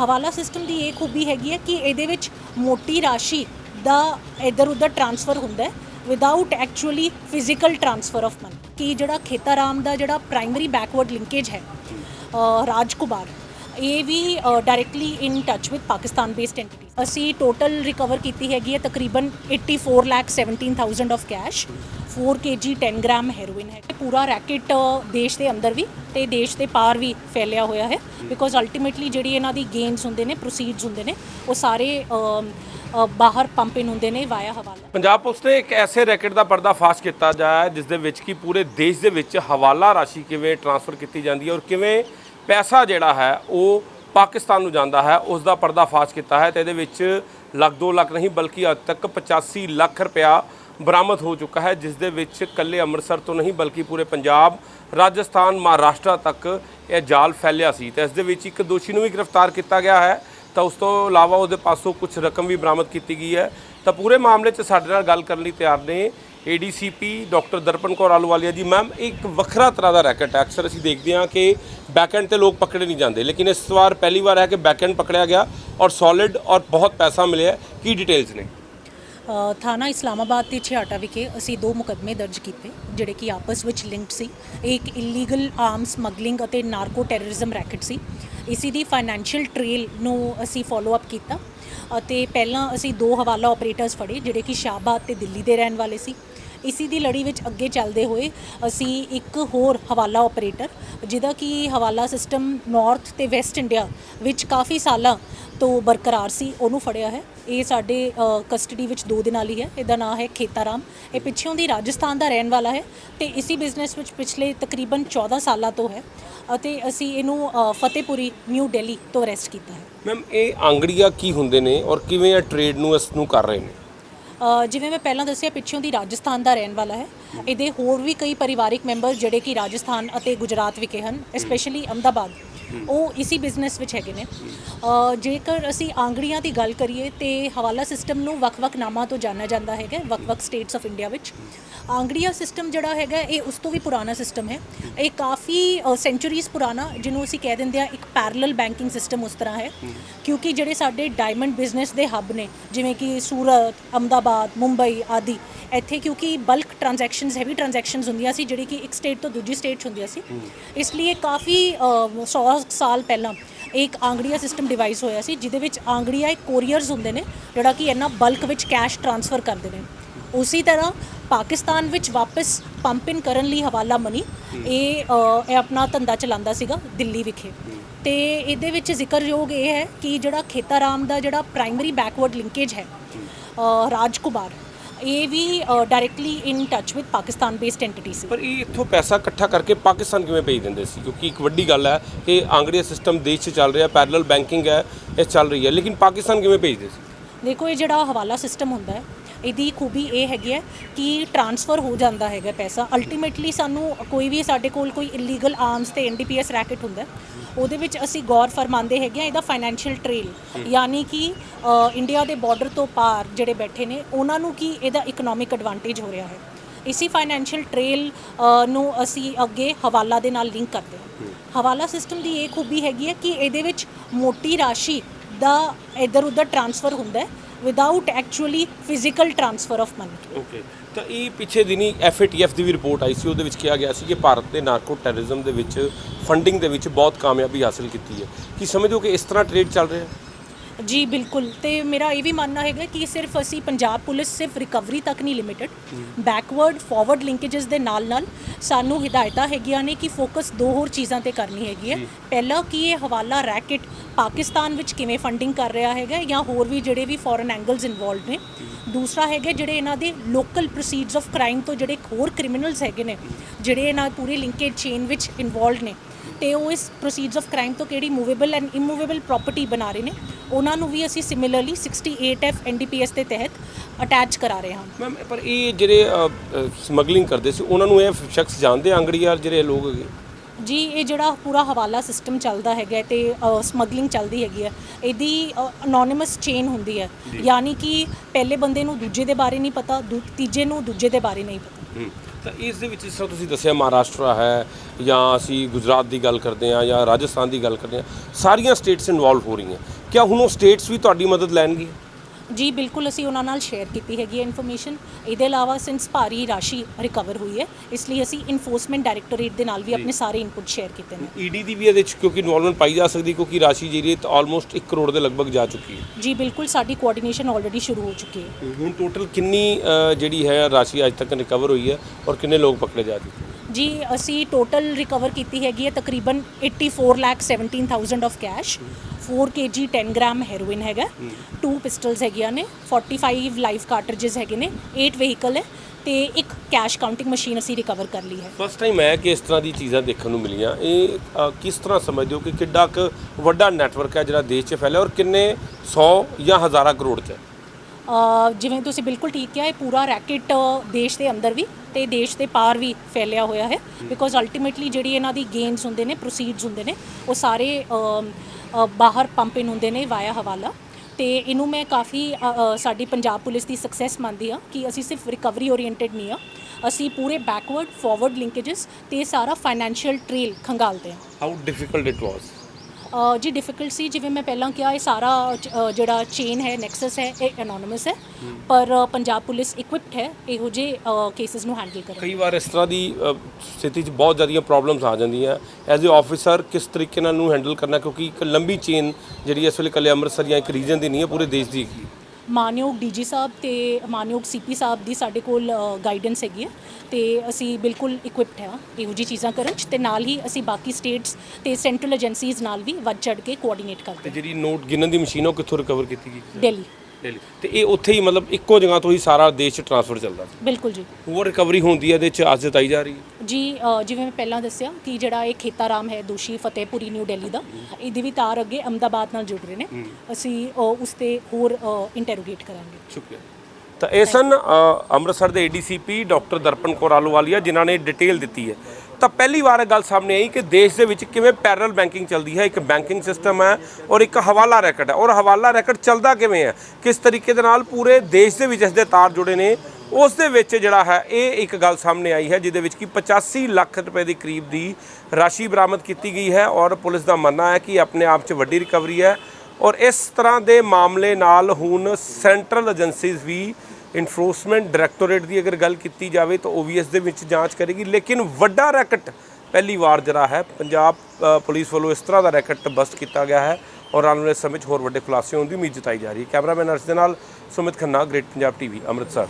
ਹਵਾਲਾ ਸਿਸਟਮ ਦੀ ਇਹ ਖੂਬੀ ਹੈਗੀ ਹੈ ਕਿ ਇਹਦੇ ਵਿੱਚ ਮੋਟੀ ਰਾਸ਼ੀ ਦਾ ਇੱਧਰ ਉੱਧਰ ਟਰਾਂਸਫਰ ਹੁੰਦਾ ਹੈ without actually physical transfer of money ਕਿ ਜਿਹੜਾ ਖੇਤਾਰਾਮ ਦਾ ਜਿਹੜਾ ਪ੍ਰਾਇਮਰੀ ਬੈਕਵਰਡ ਲਿੰਕੇਜ ਹੈ ਰਾਜਕੁਮਾਰ ਇਹ ਵੀ directly in touch with Pakistan based entities ਅਸੀਂ ਟੋਟਲ ਰਿਕਵਰ ਕੀਤੀ ਹੈਗੀ ਹੈ ਤਕਰੀਬਨ 84 lakh 17000 of cash 4 kg 10 gram heroin ਹੈ। ਪੂਰਾ ਰੈਕਟ ਦੇਸ਼ ਦੇ ਅੰਦਰ ਵੀ ਤੇ ਦੇਸ਼ ਦੇ ਪਾਰ ਵੀ ਫੈਲਿਆ ਹੋਇਆ ਹੈ। ਬਿਕੋਜ਼ ਅਲਟੀਮੇਟਲੀ ਜਿਹੜੀ ਇਹਨਾਂ ਦੀ ਗੇਨਸ ਹੁੰਦੇ ਨੇ ਪ੍ਰੋਸੀਡਸ ਹੁੰਦੇ ਨੇ, ਉਹ ਸਾਰੇ ਬਾਹਰ ਪੰਪ ਇਨ ਹੁੰਦੇ ਨੇ ਵਾਇਆ ਹਵਾਲਾ। ਪੰਜਾਬ ਪੁਲਿਸ ਨੇ ਇੱਕ ਐਸੇ ਰੈਕਟ ਦਾ ਪਰਦਾਫਾਸ਼ ਕੀਤਾ ਜਾਇਆ ਜਿਸ ਦੇ ਵਿੱਚ ਕਿ ਪੂਰੇ ਦੇਸ਼ ਦੇ ਵਿੱਚ ਹਵਾਲਾ ਰਾਸ਼ੀ ਕਿਵੇਂ ਟਰਾਂਸਫਰ ਕੀਤੀ ਜਾਂਦੀ ਹੈ ਔਰ ਕਿਵੇਂ ਪੈਸਾ ਜਿਹੜਾ ਹੈ, ਉਹ ਪਾਕਿਸਤਾਨ ਨੂੰ ਜਾਂਦਾ ਹੈ ਉਸ ਦਾ ਪਰਦਾਫਾਸ਼ ਕੀਤਾ ਹੈ ਤੇ ਇਹਦੇ ਵਿੱਚ ਲੱਖ 2 ਲੱਖ ਨਹੀਂ ਬਲਕਿ ਅੱਜ ਤੱਕ 85 ਲੱਖ ਰੁਪਇਆ ਬਰਾਮਦ ਹੋ ਚੁੱਕਾ ਹੈ ਜਿਸ ਦੇ ਵਿੱਚ ਕੱਲੇ ਅੰਮ੍ਰਿਤਸਰ ਤੋਂ ਨਹੀਂ ਬਲਕਿ ਪੂਰੇ ਪੰਜਾਬ, ਰਾਜਸਥਾਨ, ਮਹਾਰਾਸ਼ਟਰ ਤੱਕ ਇਹ ਜਾਲ ਫੈਲਿਆ ਸੀ ਤੇ ਇਸ ਦੇ ਵਿੱਚ ਇੱਕ ਦੋਸ਼ੀ ਨੂੰ ਵੀ ਗ੍ਰਿਫਤਾਰ ਕੀਤਾ ਗਿਆ ਹੈ। ਤਾਂ ਉਸ ਤੋਂ ਇਲਾਵਾ ਉਹਦੇ ਪਾਸੋਂ ਕੁਝ ਰਕਮ ਵੀ ਬਰਾਮਦ ਕੀਤੀ ਗਈ ਹੈ। ਤਾਂ ਪੂਰੇ ਮਾਮਲੇ 'ਚ ਸਾਡੇ ਨਾਲ ਗੱਲ ਕਰਨ ਲਈ ਤਿਆਰ ਨੇ ADCP doctor Darpan Kaur Ahluwalia ji ma'am ਇੱਕ ਵੱਖਰਾ ਤਰ੍ਹਾਂ ਦਾ ਰੈਕਟ ਹੈ। ਅਕਸਰ ਅਸੀਂ ਦੇਖਦੇ ਹਾਂ ਕਿ ਬੈਕਐਂਡ ਤੇ ਲੋਕ ਪਕੜੇ ਨਹੀਂ ਜਾਂਦੇ, ਲੇਕਿਨ ਇਸ ਵਾਰ ਪਹਿਲੀ ਵਾਰ ਹੈ ਕਿ ਬੈਕਐਂਡ ਪਕੜਿਆ ਗਿਆ ਔਰ ਸੋਲਿਡ ਔਰ ਬਹੁਤ ਪੈਸਾ ਮਿਲਿਆ। ਕੀ ਡਿਟੇਲਸ ਨੇ? ਥਾਣਾ ਇਸਲਾਮਾਬਾਦ ਤੇ ਛਿਆਟਾ ਵਿਖੇ ਅਸੀਂ ਦੋ ਮੁਕੱਦਮੇ ਦਰਜ ਕੀਤੇ, ਜਿਹੜੇ ਕਿ ਆਪਸ ਵਿੱਚ ਲਿੰਕਡ ਸੀ। ਇੱਕ ਇਲੀਗਲ ਆਰਮ ਸਮਗਲਿੰਗ ਅਤੇ ਨਾਰਕੋ ਟੈਰਰਿਜ਼ਮ ਰੈਕਟ ਸੀ। ਇਸੀ ਦੀ ਫਾਈਨੈਂਸ਼ੀਅਲ ਟ੍ਰੇਲ ਨੂੰ ਅਸੀਂ ਫੋਲੋ ਅਪ ਕੀਤਾ ਅਤੇ ਪਹਿਲਾਂ ਅਸੀਂ ਦੋ ਹਵਾਲਾ ਆਪਰੇਟਰਸ ਫੜੇ, ਜਿਹੜੇ ਕਿ ਸ਼ਾਹਬਾਦ ਤੇ ਦਿੱਲੀ ਦੇ ਰਹਿਣ ਵਾਲੇ ਸੀ। ਇਸੀ ਦੀ ਲੜੀ ਵਿੱਚ ਅੱਗੇ ਚੱਲਦੇ ਹੋਏ ਅਸੀਂ ਇੱਕ ਹੋਰ ਹਵਾਲਾ ਆਪਰੇਟਰ ਜਿਹਦਾ ਕਿ ਹਵਾਲਾ ਸਿਸਟਮ ਨਾਰਥ ਤੇ ਵੈਸਟ ਇੰਡੀਆ ਵਿੱਚ ਕਾਫੀ ਸਾਲਾਂ ਤੋਂ ਬਰਕਰਾਰ ਸੀ, ਉਹਨੂੰ ਫੜਿਆ ਹੈ। ਇਹ ਸਾਡੇ ਕਸਟਡੀ ਵਿੱਚ ਦੋ ਦਿਨਾਂ ਲਈ ਹੈ। ਇਹਦਾ ਨਾਮ ਹੈ ਖੇਤਾਰਾਮ। ਇਹ ਪਿੱਛੋਂ ਦੀ ਰਾਜਸਥਾਨ ਦਾ ਰਹਿਣ ਵਾਲਾ ਹੈ ਤੇ ਇਸੀ ਬਿਜ਼ਨਸ ਵਿੱਚ ਪਿਛਲੇ ਤਕਰੀਬਨ 14 ਸਾਲਾਂ ਤੋਂ ਹੈ ਅਤੇ ਅਸੀਂ ਇਹਨੂੰ ਫਤਿਹਪੁਰੀ ਨਿਊ ਦਿੱਲੀ ਤੋਂ ਅਰੈਸਟ ਕੀਤਾ ਹੈ। ਮੈਮ ਇਹ ਆਂਗੜੀਆਂ ਕੀ ਹੁੰਦੇ ਨੇ ਔਰ ਕਿਵੇਂ ਇਹ ਟ੍ਰੇਡ ਨੂੰ ਇਸ ਨੂੰ ਕਰ ਰਹੇ ਨੇ? ਜਿਵੇਂ ਮੈਂ ਪਹਿਲਾਂ ਦੱਸਿਆ ਪਿੱਛੋਂ ਦੀ ਰਾਜਸਥਾਨ ਦਾ ਰਹਿਣ ਵਾਲਾ ਹੈ। ਇਹਦੇ ਹੋਰ ਵੀ ਕਈ ਪਰਿਵਾਰਿਕ ਮੈਂਬਰ ਜਿਹੜੇ ਕਿ ਰਾਜਸਥਾਨ ਅਤੇ ਗੁਜਰਾਤ ਵਿਖੇ ਹਨ ਸਪੈਸ਼ਲੀ ਅਹਮਦਾਬਾਦ। ਉਹ ਇਸੀ ਬਿਜ਼ਨਸ ਵਿੱਚ ਹੈਗੇ ਨੇ। ਜੇਕਰ ਅਸੀਂ ਆਂਗੜੀਆਂ ਦੀ ਗੱਲ ਕਰੀਏ ਤੇ ਹਵਾਲਾ ਸਿਸਟਮ ਨੂੰ ਵੱਖ-ਵੱਖ ਨਾਮਾਂ ਤੋਂ ਜਾਣਿਆ ਜਾਂਦਾ ਹੈਗਾ ਵੱਖ-ਵੱਖ ਸਟੇਟਸ ਆਫ ਇੰਡੀਆ ਵਿੱਚ। ਆਂਗੜੀਆ ਸਿਸਟਮ ਜਿਹੜਾ ਹੈਗਾ, ਇਹ ਉਸ ਤੋਂ ਵੀ ਪੁਰਾਣਾ ਸਿਸਟਮ ਹੈ। ਇਹ ਕਾਫੀ ਸੈਂਚਰੀਜ਼ ਪੁਰਾਣਾ, ਜਿਹਨੂੰ ਅਸੀਂ ਕਹਿ ਦਿੰਦੇ ਆ ਇੱਕ ਪੈਰਲਲ ਬੈਂਕਿੰਗ ਸਿਸਟਮ ਉਸ ਤਰ੍ਹਾਂ ਹੈ। ਕਿਉਂਕਿ ਜਿਹੜੇ ਸਾਡੇ ਡਾਇਮੰਡ ਬਿਜ਼ਨਸ ਦੇ ਹੱਬ ਨੇ, ਜਿਵੇਂ ਕਿ ਸੂਰਤ ਅਹਮਦਾਬਾਦ ਮੁੰਬਈ ਆਦਿ, ਇੱਥੇ ਕਿਉਂਕਿ ਬਲਕ ਟ੍ਰਾਂਜੈਕਸ਼ਨਸ ਹੈਵੀ ਟ੍ਰਾਂਜੈਕਸ਼ਨਸ ਹੁੰਦੀਆਂ ਸੀ, ਜਿਹੜੀ ਕਿ ਇੱਕ ਸਟੇਟ ਤੋਂ ਦੂਜੀ ਸਟੇਟ 'ਚ ਹੁੰਦੀਆਂ ਸੀ। ਇਸ ਲਈ ਕਾਫੀ 100 ਸਾਲ ਪਹਿਲਾਂ ਇੱਕ ਆਂਗੜੀਆ ਸਿਸਟਮ ਡਿਵਾਈਸ ਹੋਇਆ ਸੀ ਜਿਹਦੇ ਵਿੱਚ ਆਂਗੜੀਆ ਇੱਕ ਕੋਰੀਅਰਸ ਹੁੰਦੇ ਨੇ ਜਿਹੜਾ ਕਿ ਇਹਨਾਂ ਬਲਕ ਵਿੱਚ ਕੈਸ਼ ਟ੍ਰਾਂਸਫਰ ਕਰਦੇ ਨੇ। ਉਸੇ ਤਰ੍ਹਾਂ ਪਾਕਿਸਤਾਨ ਵਿੱਚ ਵਾਪਸ ਪੰਪ ਇਨ ਕਰਨ ਲਈ ਹਵਾਲਾ ਮਨੀ ਇਹ ਅ, ਇਹ ਆਪਣਾ ਧੰਦਾ ਚਲਾਉਂਦਾ ਸੀਗਾ ਦਿੱਲੀ ਵਿਖੇ। ਤੇ ਇਹਦੇ ਵਿੱਚ ਜ਼ਿਕਰਯੋਗ ਇਹ ਹੈ ਕਿ ਜਿਹੜਾ ਖੇਤਾਰਾਮ ਦਾ ਜਿਹੜਾ ਪ੍ਰਾਇਮਰੀ ਬੈਕਵਰਡ ਲਿੰਕੇਜ ਹੈ ਅ, ਰਾਜਕੁਮਾਰ ਇਹ ਵੀ directly in touch with Pakistan based entity ਸੀ। ਪਰ ਇਹ ਇੱਥੋਂ ਪੈਸਾ ਇਕੱਠਾ ਕਰਕੇ ਪਾਕਿਸਤਾਨ ਕਿਵੇਂ ਭੇਜ ਦਿੰਦੇ ਸੀ? ਕਿਉਂਕਿ ਇੱਕ ਵੱਡੀ ਗੱਲ ਹੈ ਕਿ ਆਂਗੜੀਆ ਸਿਸਟਮ ਦੇਸ਼ 'ਚ ਚੱਲ ਰਿਹਾ ਪੈਰਲਲ ਬੈਂਕਿੰਗ ਹੈ ਇਹ ਚੱਲ ਰਹੀ ਹੈ। ਲੇਕਿਨ ਪਾਕਿਸਤਾਨ ਕਿਵੇਂ ਭੇਜਦੇ ਸੀ? ਦੇਖੋ ਇਹ ਜਿਹੜਾ ਹਵਾਲਾ ਸਿਸਟਮ ਹੁੰਦਾ ਹੈ ਇਹਦੀ ਖੂਬੀ ਇਹ ਹੈਗੀ ਹੈ ਕਿ ਟਰਾਂਸਫਰ ਹੋ ਜਾਂਦਾ ਹੈਗਾ ਪੈਸਾ। ਅਲਟੀਮੇਟਲੀ ਸਾਨੂੰ ਕੋਈ ਵੀ ਸਾਡੇ ਕੋਲ ਕੋਈ ਇਲੀਗਲ ਆਰਮਸ ਤੇ ਐਨਡੀਪੀਐਸ ਰੈਕਟ ਹੁੰਦਾ ਉਹਦੇ ਵਿੱਚ ਅਸੀਂ ਗੌਰ ਫਰਮਾਉਂਦੇ ਹੈਗੇ ਆ ਇਹਦਾ ਫਾਈਨੈਂਸ਼ੀਅਲ ਟ੍ਰੇਲ ਯਾਨੀ ਕਿ ਇੰਡੀਆ ਦੇ ਬਾਰਡਰ ਤੋਂ ਪਾਰ ਜਿਹੜੇ ਬੈਠੇ ਨੇ ਉਹਨਾਂ ਨੂੰ ਕੀ ਇਹਦਾ ਇਕਨੋਮਿਕ ਐਡਵਾਂਟੇਜ ਹੋ ਰਿਹਾ ਹੈ। ਇਸੀ ਫਾਈਨੈਂਸ਼ੀਅਲ ਟ੍ਰੇਲ ਨੂੰ ਅਸੀਂ ਅੱਗੇ ਹਵਾਲਾ ਦੇ ਨਾਲ ਲਿੰਕ ਕਰਦੇ ਹਾਂ। ਹਵਾਲਾ ਸਿਸਟਮ ਦੀ ਇਹ ਖੂਬੀ ਹੈਗੀ ਹੈ ਕਿ ਇਹਦੇ ਵਿੱਚ ਮੋਟੀ ਰਾਸ਼ੀ ਦਾ ਇੱਧਰ ਉੱਧਰ ਟਰਾਂਸਫਰ ਹੁੰਦਾ ਹੈ। Without actually physical transfer of money okay ਤਾਂ ਇਹ ਪਿੱਛੇ ਦਿਨੀ ਐਫਏਟੀਐਫ ਦੀ ਵੀ ਰਿਪੋਰਟ ਆਈ ਸੀ, ਉਹਦੇ ਵਿੱਚ ਕਿਹਾ ਗਿਆ ਸੀ ਕਿ ਭਾਰਤ ਨੇ ਨਾਰਕੋ ਟੈਰਰਿਜ਼ਮ ਦੇ ਵਿੱਚ ਫੰਡਿੰਗ ਦੇ ਵਿੱਚ ਬਹੁਤ ਕਾਮਯਾਬੀ ਹਾਸਲ ਕੀਤੀ ਹੈ। ਕੀ ਸਮਝੋ ਕਿ ਇਸ ਤਰ੍ਹਾਂ ਟ੍ਰੇਡ ਚੱਲ ਰਿਹਾ ਹੈ? ਜੀ ਬਿਲਕੁਲ। ਤੇ ਮੇਰਾ ਇਹ ਵੀ ਮੰਨਣਾ ਹੈਗਾ ਕਿ ਸਿਰਫ ਅਸੀਂ ਪੰਜਾਬ ਪੁਲਿਸ ਸਿਰਫ ਰਿਕਵਰੀ ਤੱਕ ਨਹੀਂ ਲਿਮਿਟਡ ਬੈਕਵਰਡ ਫਾਰਵਰਡ ਲਿੰਕੇजेस ਦੇ ਨਾਲ ਨਾਲ ਸਾਨੂੰ ਹਿਦਾਇਤਾਂ ਹੈਗੀਆਂ ਨੇ ਕਿ ਫੋਕਸ ਦੋ ਹੋਰ ਚੀਜ਼ਾਂ ਤੇ ਕਰਨੀ ਹੈਗੀ ਹੈ। ਪਹਿਲਾ ਕਿ ਇਹ ਹਵਾਲਾ ਰੈਕਟ ਪਾਕਿਸਤਾਨ ਵਿੱਚ ਕਿਵੇਂ ਫੰਡਿੰਗ ਕਰ ਰਿਹਾ ਹੈਗਾ ਜਾਂ ਹੋਰ ਵੀ ਜਿਹੜੇ ਵੀ ਫੋਰਨ ਐਂਗਲਸ ਇਨਵੋਲਡ ਨੇ। ਦੂਸਰਾ ਹੈਗਾ ਜਿਹੜੇ ਇਹਨਾਂ ਦੇ ਲੋਕਲ ਪ੍ਰੋਸੀਡਸ ਆਫ ਕ੍ਰਾਈਮ ਤੋਂ ਜਿਹੜੇ ਹੋਰ ਕ੍ਰਿਮੀਨਲਸ ਹੈਗੇ ਨੇ ਜਿਹੜੇ ਇਹਨਾਂ ਪੂਰੀ ਲਿੰਕੇਜ ਚੇਨ ਵਿੱਚ ਇਨਵੋਲਡ ਨੇ। ਤੇ ਉਹ ਇਸ ਪ੍ਰੋਸੀਡਸ ਆਫ ਕ੍ਰਾਈਮ ਤੋਂ ਕਿਹੜੀ ਮੂਵੇਬਲ ਐਂਡ ਇਮੂਵੇਬਲ ਪ੍ਰਾਪਰਟੀ ਬਣਾ ਰਹੇ ਨੇ। ਉਹਨਾਂ ਨੂੰ ਵੀ ਅਸੀਂ ਸਿਮਿਲਰਲੀ 68 ਐਫ ਐਨਡੀਪੀਐਸ ਦੇ ਤਹਿਤ ਅਟੈਚ ਕਰਾ ਰਹੇ ਹਾਂ। ਮੈਮ ਪਰ ਇਹ ਜਿਹੜੇ ਸਮਗਲਿੰਗ ਕਰਦੇ ਸੀ ਉਹਨਾਂ ਨੂੰ ਇਹ ਸ਼ਖਸ ਜਾਣਦੇ ਆਂਗੜੀਆ ਜਿਹੜੇ ਲੋਕ ਹੈਗੇ? ਜੀ ਇਹ ਜਿਹੜਾ ਪੂਰਾ ਹਵਾਲਾ ਸਿਸਟਮ ਚੱਲਦਾ ਹੈਗਾ ਤੇ ਸਮਗਲਿੰਗ ਚੱਲਦੀ ਹੈਗੀ ਹੈ। ਇਹਦੀ ਅਨੋਨਿਮਸ ਚੇਨ ਹੁੰਦੀ ਹੈ। ਯਾਨੀ ਕਿ ਪਹਿਲੇ ਬੰਦੇ ਨੂੰ ਦੂਜੇ ਦੇ ਬਾਰੇ ਨਹੀਂ ਪਤਾ ਤੀਜੇ ਨੂੰ ਦੂਜੇ ਦੇ ਬਾਰੇ ਨਹੀਂ ਪਤਾ। ਹੂੰ। ਤਾਂ ਇਸ ਦੇ ਵਿੱਚ ਜਿਸ ਤਰ੍ਹਾਂ ਤੁਸੀਂ ਦੱਸਿਆ ਮਹਾਰਾਸ਼ਟਰ ਹੈ ਜਾਂ ਅਸੀਂ ਗੁਜਰਾਤ ਦੀ ਗੱਲ ਕਰਦੇ ਹਾਂ ਜਾਂ ਰਾਜਸਥਾਨ ਦੀ ਗੱਲ ਕਰਦੇ ਹਾਂ, ਸਾਰੀਆਂ ਸਟੇਟਸ ਇਨਵੋਲਵ ਹੋ ਰਹੀਆਂ। ਕਿਆ ਹੁਣ ਉਹ ਸਟੇਟਸ ਵੀ ਤੁਹਾਡੀ ਮਦਦ ਲੈਣਗੀਆਂ? ਜੀ ਬਿਲਕੁਲ ਅਸੀਂ ਉਹਨਾਂ ਨਾਲ ਸ਼ੇਅਰ ਕੀਤੀ ਹੈਗੀ ਹੈ ਇਨਫੋਰਮੇਸ਼ਨ ਇਹਦੇ ਇਲਾਵਾ ਸਿੰਸ ਭਾਰੀ ਰਾਸ਼ੀ ਰਿਕਵਰ ਹੋਈ ਹੈ ਇਸ ਲਈ ਅਸੀਂ ਇਨਫੋਰਸਮੈਂਟ ਡਾਇਰੈਕਟੋਰੇਟ ਦੇ ਨਾਲ ਵੀ ਆਪਣੇ ਸਾਰੇ ਇਨਪੁਟ ਸ਼ੇਅਰ ਕੀਤੇ ਨੇ। ਈਡੀ ਦੀ ਵੀ ਇਹਦੇ ਵਿੱਚ ਕਿਉਂਕਿ ਇਨਵੋਲਵਮੈਂਟ ਪਾਈ ਜਾ ਸਕਦੀ ਕਿਉਂਕਿ ਰਾਸ਼ੀ ਜਿਹੜੀ ਹੈ ਆਲਮੋਸਟ 1 ਕਰੋੜ ਦੇ ਲਗਭਗ ਜਾ ਚੁੱਕੀ ਹੈ। ਜੀ ਬਿਲਕੁਲ ਸਾਡੀ ਕੋਆਰਡੀਨੇਸ਼ਨ ਆਲਰੇਡੀ ਸ਼ੁਰੂ ਹੋ ਚੁੱਕੀ ਹੈ। ਹੁਣ ਟੋਟਲ ਕਿੰਨੀ ਅ, ਜਿਹੜੀ ਹੈ ਰਾਸ਼ੀ ਅੱਜ ਤੱਕ ਰਿਕਵਰ ਹੋਈ ਹੈ ਔਰ ਕਿੰਨੇ ਲੋਕ ਪਕੜੇ ਜਾ ਚੁੱਕੇ ਜੀ ਅਸੀਂ ਟੋਟਲ ਰਿਕਵਰ ਕੀਤੀ ਹੈਗੀ ਹੈ ਤਕਰੀਬਨ 84 lakh 17000 of cash 4 kg 10 gram heroin ਹੈਗਾ। ਟੂ ਪਿਸਟਲਸ ਹੈਗੀਆਂ ਨੇ 45 ਲਾਈਫ ਕਾਰਟ੍ਰਿਜਸ ਹੈਗੇ ਨੇ 8 ਵਹੀਕਲ ਹੈ ਤੇ ਇੱਕ ਕੈਸ਼ ਕਾਊਂਟਿੰਗ ਮਸ਼ੀਨ ਅਸੀਂ ਰਿਕਵਰ ਕਰ ਲਈ ਹੈ। ਫਸਟ ਟਾਈਮ ਹੈ ਕਿ ਇਸ ਤਰ੍ਹਾਂ ਦੀ ਚੀਜ਼ਾਂ ਦੇਖਣ ਨੂੰ ਮਿਲੀਆਂ। ਇਹ ਅ, ਕਿਸ ਤਰ੍ਹਾਂ ਸਮਝਦੇ ਹੋ ਕਿ ਕਿੱਡਾ ਕੁ ਵੱਡਾ ਨੈਟਵਰਕ ਹੈ ਜਿਹੜਾ ਦੇਸ਼ 'ਚ ਫੈਲਿਆ ਔਰ ਕਿੰਨੇ 100 ਜਾਂ ਹਜ਼ਾਰਾਂ ਕਰੋੜ 'ਚ ਹੈ? ਜਿਵੇਂ ਤੁਸੀਂ ਬਿਲਕੁਲ ਠੀਕ ਕਿਹਾ ਇਹ ਪੂਰਾ ਰੈਕਟ ਦੇਸ਼ ਦੇ ਅੰਦਰ ਵੀ ਤੇ ਦੇਸ਼ ਦੇ ਪਾਰ ਵੀ ਫੈਲਿਆ ਹੋਇਆ ਹੈ। ਬਿਕੋਜ਼ ਅਲਟੀਮੇਟਲੀ ਜਿਹੜੀ ਇਹਨਾਂ ਦੀ ਗੇਨਸ ਹੁੰਦੇ ਨੇ ਪ੍ਰੋਸੀਡਸ ਹੁੰਦੇ ਨੇ ਉਹ ਸਾਰੇ ਬਾਹਰ ਪੰਪ ਇਨ ਹੁੰਦੇ ਨੇ ਵਾਇਆ ਹਵਾਲਾ। ਤੇ ਇਹਨੂੰ ਮੈਂ ਕਾਫੀ ਸਾਡੀ ਪੰਜਾਬ ਪੁਲਿਸ ਦੀ ਸਕਸੈਸ ਮੰਨਦੀ ਆ ਕਿ ਅਸੀਂ ਸਿਰਫ ਰਿਕਵਰੀ ਓਰੀਐਂਟਡ ਨਹੀਂ ਆ ਅਸੀਂ ਪੂਰੇ ਬੈਕਵਰਡ ਫਾਰਵਰਡ ਲਿੰਕੇजेस ਤੇ ਸਾਰਾ ਫਾਈਨੈਂਸ਼ੀਅਲ ਟ੍ਰੇਲ ਖੰਗਾਲਦੇ ਆ ਹਾਊ ਡਿਫਿਕਲਟ ਇਟ ਵਾਸ ਜੀ ਡਿਫਿਕਲਟ ਸੀ। ਜਿਵੇਂ ਮੈਂ ਪਹਿਲਾਂ ਕਿਹਾ ਇਹ ਸਾਰਾ ਅ, ਜਿਹੜਾ ਚੇਨ ਹੈ ਨੈਕਸਸ ਹੈ ਇਹ ਐਨੋਨਿਮਸ ਹੈ। ਪਰ ਅ, ਪੰਜਾਬ ਪੁਲਿਸ ਇਕਵਿਪਡ ਹੈ ਇਹੋ ਜਿਹੇ ਕੇਸਿਸ ਨੂੰ ਹੈਂਡਲ ਕਰਨ ਕਈ ਵਾਰ ਇਸ ਤਰ੍ਹਾਂ ਦੀ ਅ, ਸਥਿਤੀ 'ਚ ਬਹੁਤ ਜ਼ਿਆਦੀਆਂ ਪ੍ਰੋਬਲਮਸ ਆ ਜਾਂਦੀਆਂ। ਐਜ਼ ਅ ਆਫੀਸਰ ਕਿਸ ਤਰੀਕੇ ਨਾਲ ਨੂੰ ਹੈਂਡਲ ਕਰਨਾ? ਕਿਉਂਕਿ ਇੱਕ ਲੰਬੀ ਚੇਨ ਜਿਹੜੀ ਇਸ ਵੇਲੇ ਕੱਲੇ ਅੰਮ੍ਰਿਤਸਰ ਜਾਂ ਇੱਕ ਰੀਜਨ ਦੀ ਨਹੀਂ ਹੈ ਪੂਰੇ ਦੇਸ਼ ਦੀ ਹੈਗੀ। ਹੈ। ਮਾਨਯੋਗ ਡੀਜੀ ਸਾਹਿਬ ਤੇ ਮਾਨਯੋਗ ਸੀਪੀ ਸਾਹਿਬ ਦੀ ਸਾਡੇ ਕੋਲ ਗਾਈਡੈਂਸ ਹੈਗੀ ਹੈ ਤੇ ਅਸੀਂ ਬਿਲਕੁਲ ਇਕਵਿਪਡ ਹਾਂ ਇਹੋ ਜਿਹੀ ਚੀਜ਼ਾਂ ਕਰਨ 'ਚ ਤੇ ਨਾਲ ਹੀ ਅਸੀਂ ਬਾਕੀ ਸਟੇਟਸ ਤੇ ਸੈਂਟਰਲ ਏਜੰਸੀਜ਼ ਨਾਲ ਵੀ ਵੱਧ ਚੜ ਕੇ ਕੋਆਰਡੀਨੇਟ ਤੇ ਕਰਦੇ ਜਿਹੜੀ ਨੋਟ ਗਿਣਨ ਦੀ ਮਸ਼ੀਨ ਉਹ ਕਿੱਥੋਂ ਰਿਕਵਰ ਕੀਤੀ ਗਈ? ਹਾਂ ਤੇ ਇਹ ਉੱਥੇ ਹੀ ਮਤਲਬ ਇੱਕੋ ਜਗ੍ਹਾ ਤੋਂ ਹੀ ਸਾਰਾ ਦੇਸ਼ 'ਚ ਟ੍ਰਾਂਸਫਰ ਚੱਲਦਾ ਬਿਲਕੁਲ ਜੀ। ਹੋਰ ਰਿਕਵਰੀ ਹੁੰਦੀ ਹੈ ਇਹਦੇ 'ਚ ਆਸ ਜਤਾਈ ਜਾ ਰਹੀ ਹੈ। ਜੀ ਅ, ਜਿਵੇਂ ਮੈਂ ਪਹਿਲਾਂ ਦੱਸਿਆ ਕਿ ਜਿਹੜਾ ਇਹ ਖੇਤਾਰਾਮ ਹੈ ਦੋਸ਼ੀ ਫਤਿਹਪੁਰੀ ਨਿਊ ਦਿੱਲੀ ਦਾ ਇਹਦੀ ਵੀ ਤਾਰ ਅੱਗੇ ਅਹਿਮਦਾਬਾਦ ਨਾਲ ਜੁੜ ਰਹੇ ਨੇ। ਅਸੀਂ ਅ, ਉਸ ਤੇ ਹੋਰ ਇੰਟਰੋਗੇਟ ਕਰਾਂਗੇ। ਸ਼ੁਕਰੀਆ। ਤਾਂ ਇਹ ਸਨ ਅ, ਅੰਮ੍ਰਿਤਸਰ ਦੇ ਏਡੀਸੀਪੀ ਡਾਕਟਰ ਦਰਪਨ ਕੌਰ ਆਲੂਵਾਲੀਆ ਜਿਨ੍ਹਾਂ ਨੇ ਡਿਟੇਲ ਦਿੱਤੀ ਹੈ। ਤਾਂ ਪਹਿਲੀ ਵਾਰ ਇਹ ਗੱਲ ਸਾਹਮਣੇ ਆਈ ਕਿ ਦੇਸ਼ ਦੇ ਵਿੱਚ ਕਿਵੇਂ ਪੈਰਲ ਬੈਂਕਿੰਗ ਚੱਲਦੀ ਹੈ। ਇੱਕ ਬੈਂਕਿੰਗ ਸਿਸਟਮ ਹੈ ਔਰ ਇੱਕ ਹਵਾਲਾ ਰੈਕਟ ਹੈ। ਔਰ ਹਵਾਲਾ ਰੈਕਟ ਚੱਲਦਾ ਕਿਵੇਂ ਹੈ? ਕਿਸ ਤਰੀਕੇ ਦੇ ਨਾਲ ਪੂਰੇ ਦੇਸ਼ ਦੇ ਵਿੱਚ ਇਸ ਦੇ ਤਾਰ ਜੁੜੇ ਨੇ? ਉਸ ਦੇ ਵਿੱਚ ਜਿਹੜਾ ਹੈ, ਇਹ ਇੱਕ ਗੱਲ ਸਾਹਮਣੇ ਆਈ ਹੈ, ਜਿਹਦੇ ਵਿੱਚ ਕਿ 85 ਲੱਖ ਰੁਪਏ ਦੇ ਕਰੀਬ ਦੀ ਰਾਸ਼ੀ ਬਰਾਮਦ ਕੀਤੀ ਗਈ ਹੈ ਔਰ ਪੁਲਿਸ ਦਾ ਮੰਨਣਾ ਹੈ ਕਿ ਆਪਣੇ ਆਪ 'ਚ ਵੱਡੀ ਰਿਕਵਰੀ ਹੈ। ਔਰ ਇਸ ਤਰ੍ਹਾਂ ਦੇ ਮਾਮਲੇ ਨਾਲ ਹੁਣ ਸੈਂਟਰਲ ਏਜੰਸੀਜ਼ ਵੀ ਇਨਫੋਰਸਮੈਂਟ ਡਾਇਰੈਕਟੋਰੇਟ ਦੀ ਅਗਰ ਗੱਲ ਕੀਤੀ ਜਾਵੇ ਤਾਂ ਓਵੀਐਸ ਦੇ ਵਿੱਚ ਜਾਂਚ ਕਰੇਗੀ। ਲੇਕਿਨ ਵੱਡਾ ਰੈਕਟ ਪਹਿਲੀ ਵਾਰ ਜਿਹੜਾ ਹੈ, ਪੰਜਾਬ ਪੁਲਿਸ ਵੱਲੋਂ ਇਸ ਤਰ੍ਹਾਂ ਦਾ ਰੈਕਟ ਬਸਟ ਕੀਤਾ ਗਿਆ ਹੈ ਔਰ ਆਉਣ ਵਾਲੇ ਸਮੇਂ 'ਚ ਹੋਰ ਵੱਡੇ ਖੁਲਾਸੇ ਹੋਣ ਦੀ ਉਮੀਦ ਜਤਾਈ ਜਾ ਰਹੀ ਹੈ। ਕੈਮਰਾਮੈਨ ਅਰਸ਼ ਦੇ ਨਾਲ ਸੁਮਿਤ ਖੰਨਾ, ਗ੍ਰੇਟ ਪੰਜਾਬ ਟੀਵੀ, ਅੰਮ੍ਰਿਤਸਰ।